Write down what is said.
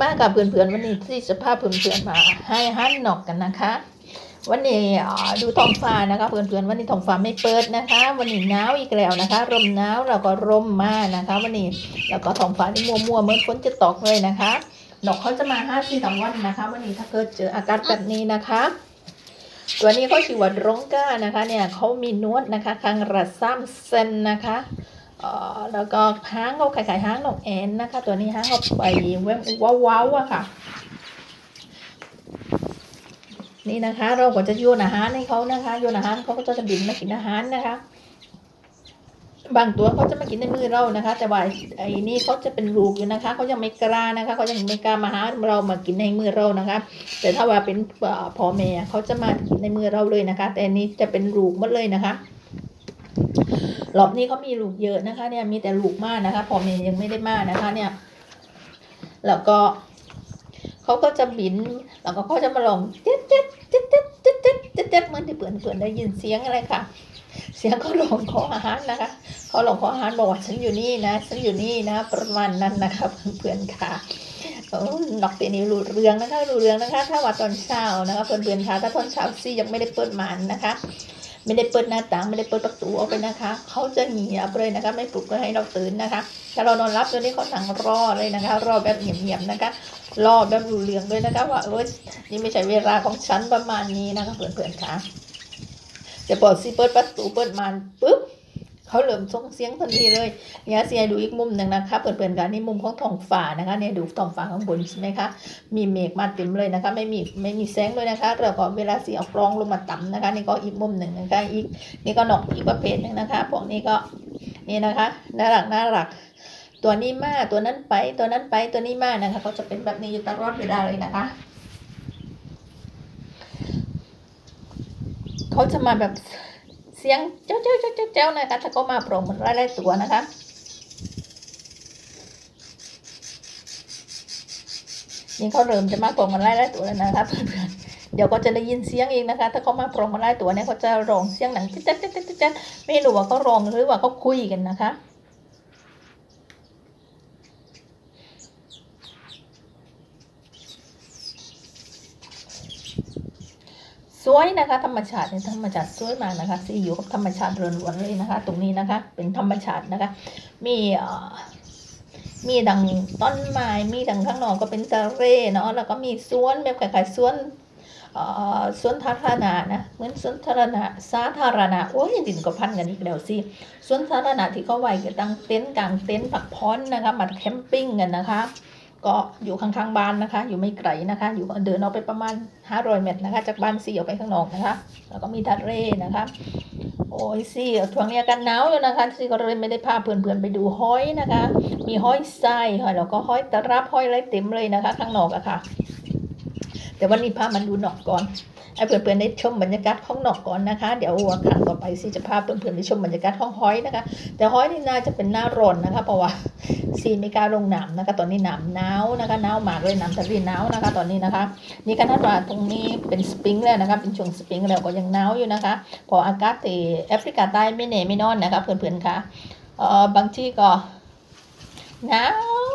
มากับเพื่อนๆวันนี้ที่จะพาเพื่อนๆมาให้ฮันนอกกันนะคะ วันนี้ดูท้องฟ้านะคะเพื่อนๆวันนี้ท้องฟ้าไม่เปิดนะคะ วันนี้หนาวอีกแล้วนะคะลมหนาวแล้วก็ร่มมานะคะ วันนี้แล้วก็ท้องฟ้าที่มัวๆเหมือนฝนจะตกเลยนะคะนกเขาจะมาห้าสี่สองวันนะคะ วันนี้ถ้าเกิดเจออากาศแบบนี้นะคะ ตัวนี้เขาชื่อว่าดรงก้านะคะ เนี่ยเขามีนวดนะคะคางระซ้ำเซนนะคะ แล้วก็หางเขาคล้ายๆหางนกแอนนะคะ ตัวนี้หางเขาไปแววว้าวๆอะค่ะ นี่นะคะ เราก็จะโยนอาหารให้เขานะคะโยนอาหารเขาก็จะบินมากินอาหารนะคะ บางตัวเขาจะมากินในมือเรานะคะ แต่ว่าไอ้นี่เขาจะเป็นลูกอยู่นะคะเขายังไม่กล้านะคะเขายังไม่กล้ามาหาเรามากินในมือเรานะคะ แต่ถ้าว่าเป็นพ่อแม่เขาจะมากินในมือเราเลยนะคะ แต่อันนี้จะเป็นลูกหมดเลยนะคะ รอบนี้เขามีลูกเยอะนะคะ เนี่ยมีแต่ลูกมากนะคะพอแม่ยังไม่ได้มากนะคะ เนี่ย แล้วก็เขาก็จะบิน แล้วก็เขาจะมาลองเจ๊ดเจ๊ดเจ๊ดเจ๊ดเจ๊ดเจ๊ดเจ๊ดเจ๊ดเหมือนที่เปื่อนเปื่อนได้ยินเสียงอะไรค่ะ เสียงเขาลองขออาหารนะคะเขาลองขออาหารบอกว่าฉันอยู่นี่นะฉันอยู่นี่นะ ประมาณนั้นนะคะเพื่อนๆค่ะเออนอกจากนี้รูเรืองนะคะรูเรืองนะคะ ถ้าว่าตอนเช้านะคะเพื่อนๆค่ะถ้าตอนเช้าซี่ยังไม่ได้เปิดมานนะคะ ไม่ได้เปิดหน้าต่างไม่ได้เปิดประตูออกไปนะคะเขาจะเงียบเลยนะคะ ไม่ปลุกก็ให้เราตื่นนะคะถ้าเรานอนรับตัวนี้เขาหนังรอเลยนะคะ รอแบบเงียบๆนะคะ รอแบบรูเรืองด้วยนะคะ ว่าเออนี่ไม่ใช่เวลาของฉันประมาณนี้นะคะเพื่อนๆคะจะพอซี่เปิดประตูเปิดมานปุ๊บ เขาเริ่มส่งเสียงทันทีเลยเนี่ยเสียดูอีกมุมหนึ่งนะคะ เปิดๆกันนี่มุมของท้องฟ้านะคะเนี่ยดูท้องฟ้าข้างบนใช่ไหมคะ มีเมฆมาเต็มเลยนะคะ ไม่มีไม่มีแสงเลยนะคะแล้วก็เวลาเสีออกรองลงมาต่ำนะคะ นี่ก็อีกมุมหนึ่งนะคะอีกนี่ก็หนกอีกประเภทหนึ่งนะคะพวกนี้ก็นี่นะคะน่ารักน่ารัก ตัวนี้มาตัวนั้นไปตัวนั้นไปตัวนี้มานะคะเขาจะเป็นแบบนี้อยู่ตลอดเวลาเลยนะคะเขาจะมาแบบ สียงเจ้าเจ้าเจ้าเจ้าเจ้านะคะถ้าเขามาโปร่งเหมือนไล่ตัวนะคะนี่เขาเริ่มจะมาโปร่งมันไล่ไล่ตัวแล้วนะคะเพื่อนๆเดี๋ยวก็จะได้ยินเสียงเองนะคะ ถ้าเขามาโปร่งมันไล่ตัวเนี่ยเขาจะร้องเสียงหนังจ๊ดจ๊ดจ๊ะจ๊ดจ๊ดไม่รู้ว่าเขาร้องหรือว่าเขาคุยกันนะคะ สวยนะคะ ธรรมชาติธรรมชาติสวยมากนะคะสีอยู่กับธรรมชาติล้วนๆเลยนะคะ ตรงนี้นะคะเป็นธรรมชาตินะคะ มีมีดังต้นไม้มีดังข้างนอกก็เป็นทะเลเนาะแล้วก็มีสวนแบบคล้ายๆสวนสวนสาธารณะนะเหมือนสวนสาธารณะสาธารณะโอ้ยดินก็พันกันอีกแล้วสิสวนสาธารณะที่เขาไว้ก็ตั้งเต็นท์กลางเต็นท์ผักพ้อนนะคะมาแคมปิ้งกันนะคะ ก็อยู่ข้างๆบ้านนะคะ อยู่ไม่ไกลนะคะ อยู่เดินออกไปประมาณ500เมตรนะคะ จากบ้านซีออกไปข้างนอกนะคะ แล้วก็มีทะเลนะคะ โอ้ยซีช่วงนี้อากาศหนาวอยู่นะคะซีก็เลยไม่ได้พาเพื่อนๆไปดูห้อยนะคะ มีห้อยทรายค่ะแล้วก็ห้อยตะรับห้อยอะไรเต็มเลยนะคะ ข้างนอกอะค่ะ แต่วันนี้พามันดูนอกก่อน ให้เพื่อนๆได้ชมบรรยากาศของนอกก่อนนะคะ เดี๋ยววันครั้งต่อไปซีจะพาเพื่อนๆไปชมบรรยากาศของห้อยนะคะ แต่ห้อยนี่น่าจะเป็นหน้าร้อนนะคะ เพราะว่าซีไม่กล้าลงหน้ำนะคะ ตอนนี้หน้ำหนาวนะคะหนาวมากเลยหน้ำทะเลหนาวนะคะ ตอนนี้นะคะ นี่ขนาดว่าตรงนี้เป็นสปริงแล้วนะคะ เป็นช่วงสปริงแล้วก็ยังหนาวอยู่นะคะเพออากาศที่แอฟริกาใต้ไม่แน่ไม่นอนนะคะ เพื่อนๆค่ะเออบางที่ก็หนาว